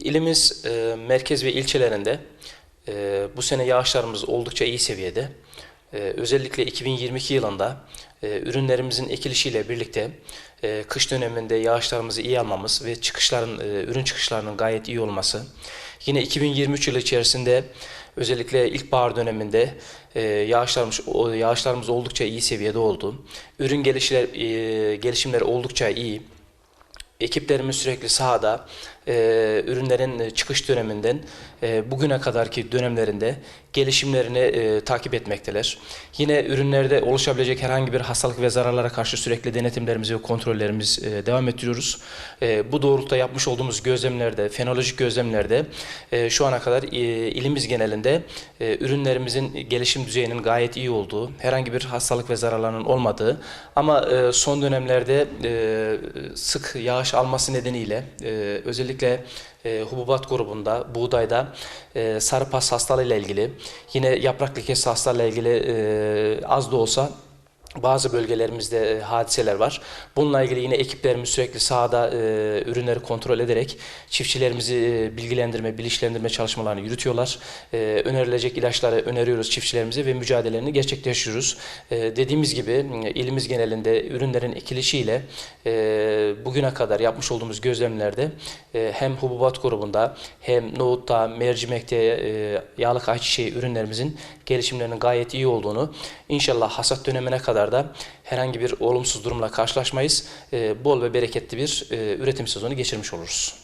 İlimiz e, merkez ve ilçelerinde e, bu sene yağışlarımız oldukça iyi seviyede. E, özellikle 2022 yılında ürünlerimizin ekilişiyle birlikte kış döneminde yağışlarımızı iyi almamız ve çıkışların ürün çıkışlarının gayet iyi olması. Yine 2023 yılı içerisinde özellikle ilkbahar döneminde yağışlarımız yağışlarımız oldukça iyi seviyede oldu. Ürün gelişler gelişimleri oldukça iyi. Ekiplerimiz sürekli sahada e, ürünlerin çıkış döneminden e, bugüne kadarki dönemlerinde gelişimlerini e, takip etmekteler. Yine ürünlerde oluşabilecek herhangi bir hastalık ve zararlara karşı sürekli denetimlerimizi ve kontrollerimiz e, devam ettiriyoruz. E, bu doğrultuda yapmış olduğumuz gözlemlerde, fenolojik gözlemlerde e, şu ana kadar e, ilimiz genelinde e, ürünlerimizin gelişim düzeyinin gayet iyi olduğu, herhangi bir hastalık ve zararlarının olmadığı ama e, son dönemlerde e, sık yağış alması nedeniyle e, özellikle e, hububat grubunda, buğdayda e, sarı pas hastalığıyla ilgili, yine yaprak lekesi hastalığıyla ilgili e, az da olsa bazı bölgelerimizde e, hadiseler var. Bununla ilgili yine ekiplerimiz sürekli sahada e, ürünleri kontrol ederek çiftçilerimizi e, bilgilendirme, bilinçlendirme çalışmalarını yürütüyorlar. E, önerilecek ilaçları öneriyoruz çiftçilerimize ve mücadelelerini gerçekleştiriyoruz. E, dediğimiz gibi ilimiz genelinde ürünlerin ekilişiyle e, bugüne kadar yapmış olduğumuz gözlemlerde e, hem hububat grubunda hem nohutta, mercimekte, e, yağlık ayçiçeği ürünlerimizin gelişimlerinin gayet iyi olduğunu inşallah hasat dönemine kadar da herhangi bir olumsuz durumla karşılaşmayız. E, bol ve bereketli bir e, üretim sezonu geçirmiş oluruz.